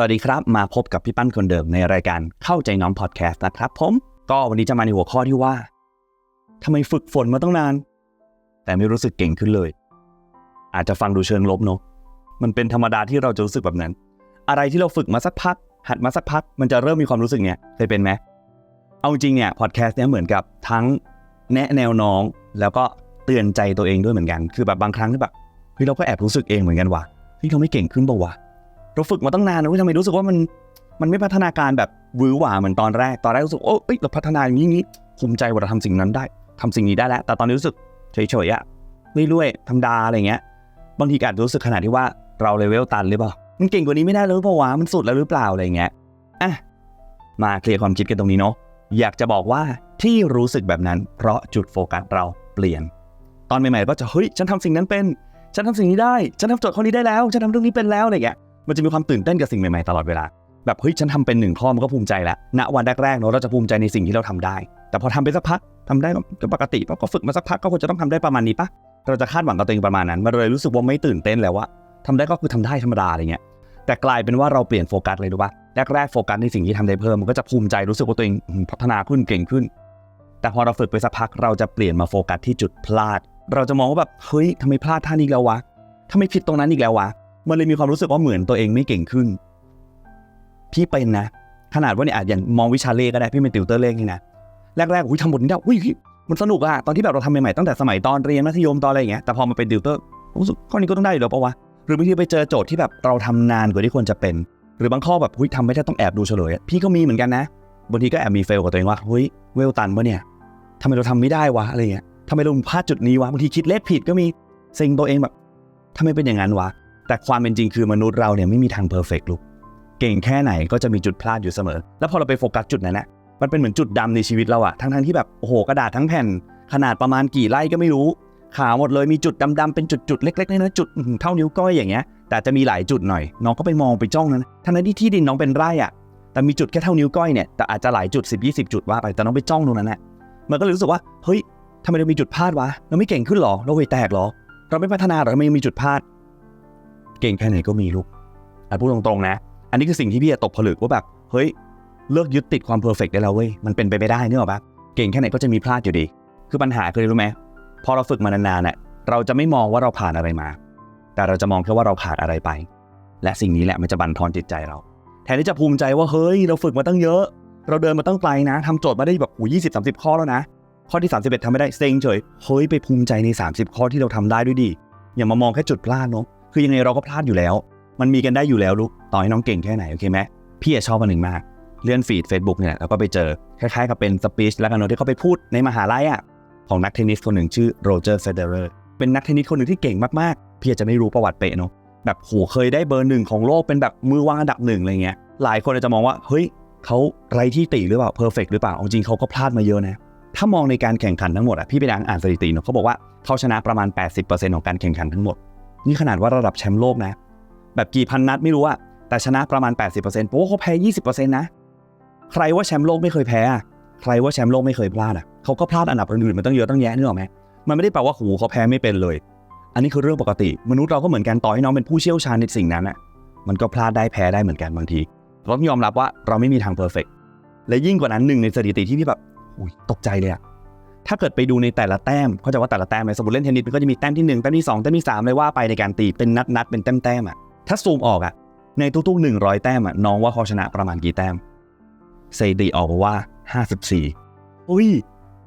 สวัสดีครับ มาพบกับพี่ปั้นคนเดิมในรายการเข้าใจน้องพอดแคสต์นะครับผม ก็วันนี้จะมาในหัวข้อที่ว่าทำไมฝึกฝนมาต้องนาน แต่ไม่รู้สึกเก่งขึ้นเลย อาจจะฟังดูเชิงลบเนอะมันเป็นธรรมดาที่เราจะรู้สึกแบบนั้น อะไรที่เราฝึกมาสักพัก หัดมาสักพัก มันจะเริ่มมีความรู้สึกเนี้ยเคยเป็นไหมเอาจริงเนี่ยพอดแคสต์เนี้ยเหมือนกับทั้งแนะแนวน้อง แล้วก็เตือนใจตัวเองด้วยเหมือนกัน คือแบบบางครั้งที่แบบเฮ้ยเราก็แอบรู้สึกเองเหมือนกันว่ะเฮ้ยเราไม่เก่งขึ้นปล่าวะ เราฝึกมาตั้งนานนะเว้ยทำไมรู้สึกว่ามันมันไม่พัฒนาการแบบวือหวาเหมือนตอนแรก ตอนแรกรู้สึกโอ้ยเราพัฒนาอย่างนี้นี้ภูมิใจว่าเราทำสิ่งนั้นได้ทำสิ่งนี้ได้แล้ว แต่ตอนนี้รู้สึกเฉยๆอะเรื่อยๆธรรมดาอะไรเงี้ย บางทีอาจจะรู้สึกขนาดที่ว่าเราเลเวลตันหรือเปล่า มันเก่งกว่านี้ไม่ได้แล้วหรือเปล่าวะมันสุดแล้วหรือเปล่าอะไรเงี้ยอะมาเคลียร์ความคิดกันตรงนี้เนาะอยากจะบอกว่าที่รู้สึกแบบนั้น เพราะจุดโฟกัสเราเปลี่ยน ตอนใหม่ๆก็จะเฮ้ยฉันทำสิ่งนั้นเป็น ฉันทำสิ่งนี้ได้ ฉันทำโจทย์ข้อนี้ได้แล้ว ฉันทำเรื่องนี้เป็นแล้วอะไรเงี้ย มันจะมีความตื่นเต้นกับสิ่งใหม่ๆตลอดเวลา แบบเฮ้ยฉันทำเป็นหนึ่งข้อมันก็ภูมิใจแล้วณวันแรกๆเนอะเราจะภูมิใจในสิ่งที่เราทำได้ แต่พอทำไปสักพักทำได้ก็ปกติก็ฝึกมาสักพักก็ควรจะต้องทำได้ประมาณนี้ปะเราจะคาดหวังกับตัวเองประมาณนั้นมันเลยรู้สึกว่าไม่ตื่นเต้นแล้วว่าทำได้ก็คือทำได้ธรรมดาอะไรเงี้ยแต่กลายเป็นว่าเราเปลี่ยนโฟกัสเลยรู้ปะแรกๆโฟกัสในสิ่งที่ทำได้เพิ่มมันก็จะภูมิใจรู้สึกว่าตัวเองพัฒนาขึ้นเก่งขึ้น แต่พอเราฝึกไปสักพักเราจะเปลี่ยนมาโฟกัสที่จุดพลาด เราจะมองว่าแบบเฮ้ยทำไมพลาดท่านี้แล้ววะทำไมผิดตรงนั้นอีกแล้ววะ มันเลยมีความรู้สึกว่าเหมือนตัวเองไม่เก่งขึ้น พี่เป็นนะ ขนาดว่าเนี่ยอาจอย่างมองวิชาเลขก็ได้พี่เป็นติวเตอร์เลขนี่นะแรกๆอุ้ยทำบทนี้ได้อุ้ยมันสนุกอะตอนที่แบบเราทำใหม่ๆตั้งแต่สมัยตอนเรียนมัธยมตอนอะไรอย่างเงี้ยแต่พอมาเป็นติวเตอร์รู้สึกข้อนี้ก็ต้องได้อยู่แล้วปะวะหรือบางทีไปเจอโจทย์ที่แบบเราทำนานกว่าที่ควรจะเป็น หรือบางข้อแบบหุ้ยทำไม่ได้ต้องแอบดูเฉลยพี่ก็มีเหมือนกันนะบางทีก็แอบมีเฟลกับตัวเองว่าเฮ้ยเวลตันปะเนี่ยทำไมเราทำไม่ได้วะอะไรเงี้ยทำไมเราพลาดจุดนี้วะบางทีคิดเลขผิดก็มีเซ็งตัวเองแบบทำไมเป็นอย่างนั้นวะ แต่ความเป็นจริงคือมนุษย์เราเนี่ยไม่มีทางเพอร์เฟกต์ลูกเก่งแค่ไหนก็จะมีจุดพลาดอยู่เสมอ แล้วพอเราไปโฟกัสจุดนั้นนะมันเป็นเหมือนจุดดำในชีวิตเราอะทั้งทั้งที่แบบโอ้โหกระดาษทั้งแผ่น ขนาดประมาณกี่ไร่ก็ไม่รู้ขาวหมดเลยมีจุดดำๆเป็นจุดๆเล็กๆน้อยๆจุดเท่านิ้วก้อยอย่างเงี้ยแต่จะมีหลายจุดหน่อยน้องก็ไปมองไปจ้องนั้นทั้งนั้นที่ที่ดินน้องเป็นไร่อะแต่มีจุดแค่เท่านิ้วก้อยเนี่ยแต่อาจจะหลายจุด 10 20 จุดว่าไปแต่น้องไปจ้องตรงนั้นแหละมันก็เลยรู้สึกว่าเฮ้ยทำไมเรามีจุดพลาดวะเราไม่เก่งขึ้นหรอเราเวยแตกหรอ เราไม่พัฒนาหรอทำไมยังมีจุดพลาด เก่งแค่ไหนก็มีลูกอะพูดตรงๆนะ อันนี้คือสิ่งที่พี่จะตกผลึกว่าแบบ เฮ้ย เลิกยึดติดความเพอร์เฟกต์ได้แล้วเว้ย มันเป็นไปไม่ได้เนกอปะเก่งแค่ไหนก็จะมีพลาดอยู่ดี คือปัญหาคืออะไรรู้ไหม พอเราฝึกมานานๆเนี่ยเราจะไม่มองว่าเราผ่านอะไรมา แต่เราจะมองแค่ว่าเราขาดอะไรไป และสิ่งนี้แหละมันจะบั่นทอนจิตใจเรา แทนที่จะภูมิใจว่าเฮ้ย เราฝึกมาตั้งเยอะ เราเดินมาตั้งไกลนะทำโจทย์มาได้แบบโอ้ยี่สิบสามสิบข้อแล้วนะ ข้อที่31ทำไม่ได้เซ็งเฉย เฮ้ยไปภูมิใจใน30ข้อที่เราทำได้ด้วยดิอย่ามามองแค่จุดพลาดเนาะ คือยังไงเราก็พลาดอยู่แล้ว มันมีกันได้อยู่แล้วลูกต่อให้น้องเก่งแค่ไหนโอเคไหมพี่อะชอบอันหนึ่งมากเลื่อนฟีด Facebook เนี่ยแล้วก็ไปเจอคล้ายๆกับเป็นสปีชแล้วกันเนอะที่เขาไปพูดในมหาลัยอะของนักเทนนิสคนหนึ่งชื่อโรเจอร์เฟเดอร์เป็นนักเทนนิสคนหนึ่งที่เก่งมากๆ พี่อาจจะไม่รู้ประวัติเป๊ะเนาะแบบโหเคยได้เบอร์หนึ่งของโลกเป็นแบบมือวางอันดับหนึ่งอะไรเงี้ยหลายคนอาจจะมองว่าเฮ้ยเขาไรที่ติหรือเปล่าเพอร์เฟกหรือเปล่าจริงเขาก็พลาดมาเยอะนะถ้ามองในการแข่งขันทั้งหมดอะพี่ไปนั่งอ่านสถิติเนาะเขาบอกว่าเขาชนะประมาณ 80%ของการแข่งขันทั้งหมด นี่ขนาดว่าระดับแชมป์โลกนะ แบบกี่พันนัดไม่รู้อะแต่ชนะประมาณ 80%โอ้เขาแพ้ 20%นะ ใครว่าแชมป์โลกไม่เคยแพ้อะใครว่าแชมป์โลกไม่เคยพลาดอะเขาก็พลาดอันดับอื่นๆมาตั้งเยอะตั้งแยะนึกออกไหมมันไม่ได้แปลว่าหูเขาแพ้ไม่เป็นเลย อันนี้คือเรื่องปกติ มนุษย์เราก็เหมือนกันต่อให้น้องเป็นผู้เชี่ยวชาญในสิ่งนั้นอะมันก็พลาดได้แพ้ได้เหมือนกันบางทีเราต้องยอมรับว่าเราไม่มีทางเพอร์เฟกและยิ่งกว่านั้นหนึ่งในสถิติที่พี่แบบตกใจเลยอะ ถ้าเกิดไปดูในแต่ละแต้มเขาใจะว่าแต่ละแต้มเลยสมมติเล่นเทนนิสมันก็จะมีแต้มที่1แต้มที่2แต้มที่3เลยว่าไปในการตีเป็นนัดนัดเป็นแต้มแต้มอะถ้าซูมออกอะในทุกๆ 100 แต้มอะน้องว่าเขาชนะประมาณกี่แต้มสถิติออกมาว่า 54อุ้ย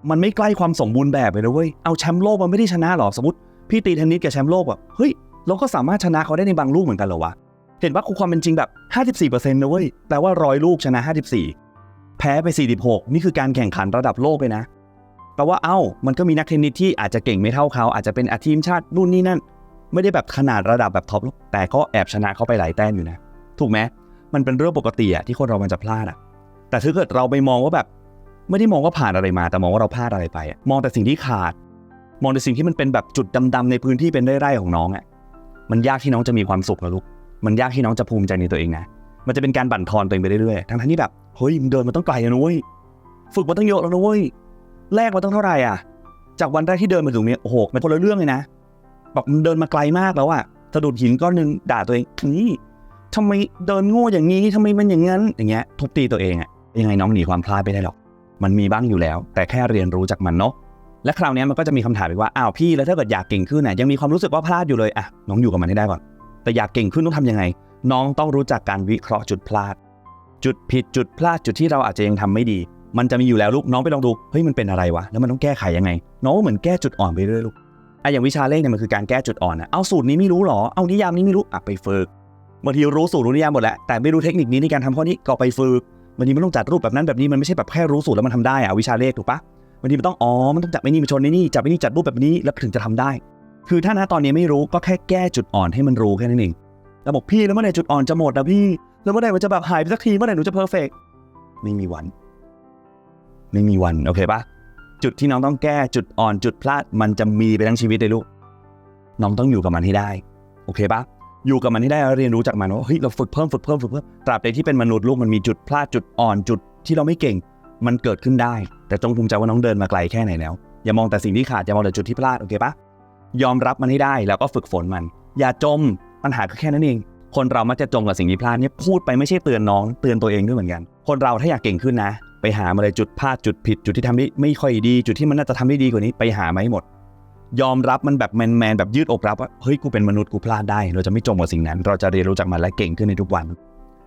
มันไม่ใกล้ความสมบูรณ์แบบเลยนะเว้ยเอาแชมป์โลกมันไม่ได้ชนะหรอสมมติพี่ตีเทนนิสกับแชมป์โลกแบบเฮ้ยเราก็สามารถชนะเขาได้ในบางลูกเหมือนกันเหรอวะเห็นว่าความเป็นจริงแบบ 54%นะเว้ยแปลว่าร้อยลูกชนะ 54 แพ้ไป 46 นี่คือการแข่งขันระดับโลกเลยนะ แปลว่าเอ้ามันก็มีนักเทนนิสที่อาจจะเก่งไม่เท่าเขา อาจจะเป็นอาทีมชาตินู่นนี่นั่น ไม่ได้แบบขนาดระดับแบบท็อปหรอกแต่ก็แอบชนะเขาไปหลายแต้มอยู่นะ ถูกไหมมันเป็นเรื่องปกติอะที่คนเรามันจะพลาดอะแต่ถ้าเกิดเราไปมองว่าแบบ ไม่ได้มองว่าผ่านอะไรมา แต่มองว่าเราพลาดอะไรไปอะมองแต่สิ่งที่ขาด มองแต่สิ่งที่มันเป็นแบบจุดดำๆในพื้นที่เป็นไร่ๆของน้องอะมันยากที่น้องจะมีความสุขนะลูก มันยากที่น้องจะภูมิใจในตัวเองนะ มันจะเป็นการบั่นทอนตัวเองไปเรื่อยๆ ทั้งที่แบบ เฮ้ยมึงเดินมาต้องไกลนะนุ้ย ฝึกมาตั้งเยอะแล้วนะเว้ย แลกมาตั้งเท่าไหร่อะ จากวันแรกที่เดินมาถึงเนี้ยโอ้โหมันคนละเรื่องเลยนะแบบมันเดินมาไกลมากแล้วอะสะดุดหินก้อนหนึ่งด่าตัวเองนี่ทำไมเดินโง่อย่างนี้ทำไมมันอย่างนั้นอย่างเงี้ยทุบตีตัวเองอะยังไงน้องหนีความพลาดไปได้หรอก มันมีบ้างอยู่แล้ว แต่แค่เรียนรู้จากมันเนาะและคราวนี้มันก็จะมีคำถามอีกว่าอ้าวพี่แล้วถ้าเกิดอยากเก่งขึ้นน่ะยังมีความรู้สึกว่าพลาดอยู่เลยอะน้องอยู่กับมันให้ได้ก่อน แต่อยากเก่งขึ้นต้องทำยังไง น้องต้องรู้จักการวิเคราะห์จุดพลาด จุดผิดจุดพลาดจุดที่เราอาจจะยังทำไม่ดี มันจะมีอยู่แล้วลูกน้องไปลองดูเฮ้ยมันเป็นอะไรวะแล้วมันต้องแก้ไขยังไง น้องก็เหมือนแก้จุดอ่อนไปเรื่อยลูกไออย่างวิชาเลขเนี่ยมันคือการแก้จุดอ่อนนะเอาสูตรนี้ไม่รู้หรอเอานิยามนี้ไม่รู้อะไปฝึกบางทีรู้สูตรรู้นิยามหมดแล้วแต่ไม่รู้เทคนิคนี้ในการทำข้อนี้ก็ไปฝึกบางทีมันต้องจัดรูปแบบนั้นแบบนี้มันไม่ใช่แบบแค่รู้สูตรแล้วมันทำได้อะวิชาเลขถูกปะบางทีมันต้องอ๋อมันต้องจับไอ้นี่มาชนไอ้นี่จับไอ้นี่จัดรูปแบบนี้แล้วถึงจะทำได้ คือถ้าณตอนนี้ไม่รู้ก็แค่แก้จุดอ่อนให้มันรู้แค่นั้นเองแล้วบอกพี่แล้วเมื่อไหร่จุดอ่อนจะหมดนะพี่แล้วเมื่อไหร่มันจะแบบหายไปสักทีเมื่อไหร่หนูจะเพอร์เฟกไม่มีวัน ไม่มีวัน โอเคปะจุดที่น้องต้องแก้จุดอ่อนจุดพลาดมันจะมีไปทั้งชีวิตเลยลูก น้องต้องอยู่กับมันให้ได้ โอเคปะอยู่กับมันให้ได้เรียนรู้จากมันว่าเฮ้ยเราฝึกเพิ่มฝึกเพิ่มฝึกเพิ่มตราบใดที่เป็นมนุษย์ลูกมันมีจุดพลาดจุดอ่อนจุดที่เราไม่เก่ง มันเกิดขึ้นได้ แต่จงภูมิใจว่าน้องเดินมาไกลแค่ไหนแล้ว อย่ามองแต่สิ่งที่ขาดอย่ามองแต่จุดที่พลาดโอเคปะยอมรับมันให้ได้แล้วก็ฝึกฝนมัน อย่าจมปัญหาก็แค่นั้นเองคนเรามักจะจมกับสิ่งที่พลาดเนี่ยพูดไปไม่ใช่เตือนน้องเตือนตัวเองด้วยเหมือนกัน คนเราถ้าอยากเก่งขึ้นนะ ไปหามาเลยจุดพลาดจุดผิดจุดที่ทำได้ไม่ค่อยดี จุดที่มันน่าจะทำได้ดีกว่านี้ไปหามาให้หมด ยอมรับมันแบบแมนๆแบบยืดอกรับว่าเฮ้ยกูเป็นมนุษย์กูพลาดได้ เราจะไม่จมกับสิ่งนั้น เราจะเรียนรู้จากมันและเก่งขึ้นในทุกวัน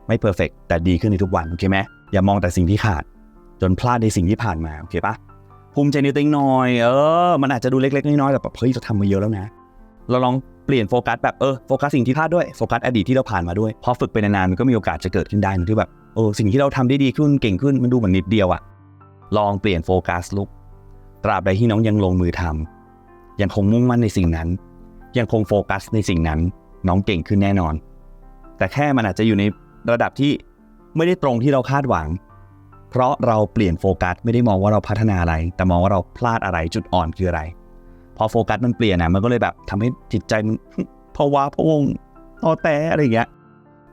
ไม่เพอร์เฟกแต่ดีขึ้นในทุกวันโอเคไหมอย่ามองแต่สิ่งที่ขาด จนพลาดในสิ่งที่ผ่านมาโอเคปะภูมิใจในตัวเองหน่อยเออมันอาจจะดูเล็กๆน้อยๆแต่แบบเฮ้ยเราทำมาเยอะแล้วนะ เราลอง เปลี่ยนโฟกัสแบบเออโฟกัสสิ่งที่พลาดด้วยโฟกัสอดีตที่เราผ่านมาด้วยพอฝึกไปนานๆมันก็มีโอกาสจะเกิดขึ้นได้นะที่แบบเออสิ่งที่เราทำได้ดีขึ้นเก่งขึ้นมันดูเหมือนนิดเดียวอะลองเปลี่ยนโฟกัสลุกตราบใดที่น้องยังลงมือทำยังคงมุ่งมั่นในสิ่งนั้น ยังคงโฟกัสในสิ่งนั้น น้องเก่งขึ้นแน่นอน แต่แค่มันอาจจะอยู่ในระดับที่ไม่ได้ตรงที่เราคาดหวัง เพราะเราเปลี่ยนโฟกัสไม่ได้มองว่าเราพัฒนาอะไร แต่มองว่าเราพลาดอะไรจุดอ่อนคืออะไร พอโฟกัสมันเปลี่ยนนะมันก็เลยแบบทำให้จิตใจมันภาวะพะวงตอแต่อะไรอย่างเงี้ย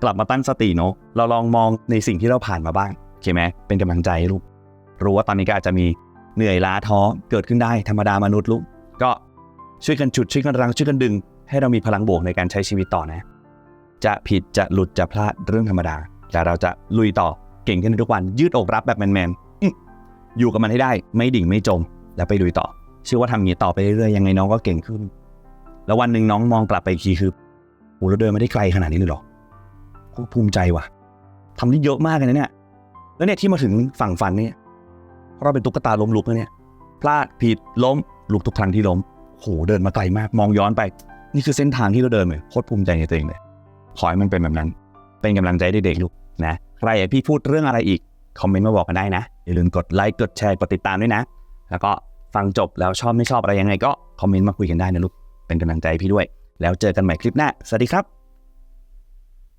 กลับมาตั้งสติเนาะเราลองมองในสิ่งที่เราผ่านมาบ้างโอเคไหมเป็นกำลังใจลูกรู้ว่าตอนนี้ก็อาจจะมีเหนื่อยล้าท้อเกิดขึ้นได้ธรรมดามนุษย์ลูกก็ช่วยกันฉุดช่วยกันรังช่วยกันดึง ให้เรามีพลังบวกในการใช้ชีวิตต่อนะ จะผิดจะหลุดจะพลาดเรื่องธรรมดา แต่เราจะลุยต่อเก่งขึ้นในทุกวันยืดอกรับแบบแมนๆอยู่กับมันให้ได้ไม่ดิ่งไม่จม แล้วไปลุยต่อ เชื่อว่าทำอย่างนี้ต่อไปเรื่อยๆยังไงน้องก็เก่งขึ้น แล้ววันหนึ่งน้องมองกลับไปอีกทีคือโหเราเดินมาได้ไกลขนาดนี้เลยหรอโคตรภูมิใจว่ะทำได้เยอะมากเลยนะเนี่ย แล้วเนี่ยที่มาถึงฝั่งฝันเนี่ยเพราะเราเป็นตุ๊กตาล้มลุกนะเนี่ย พลาดผิดล้มลุกทุกครั้งที่ล้มโหเดินมาไกลมาก มองย้อนไป นี่คือเส้นทางที่เราเดินเลยโคตรภูมิใจในตัวเองเลยขอให้มันเป็นแบบนั้น เป็นกำลังใจให้เด็กๆลูกนะใครอยากพี่พูดเรื่องอะไรอีก คอมเมนต์มาบอกกันได้นะ อย่าลืมกดไลค์กดแชร์กดติดตามด้วยนะ แล้วก็ ฟังจบแล้วชอบไม่ชอบอะไรยังไงก็คอมเมนต์มาคุยกันได้นะลูกเป็นกำลังใจพี่ด้วย แล้วเจอกันใหม่คลิปหน้าสวัสดีครับ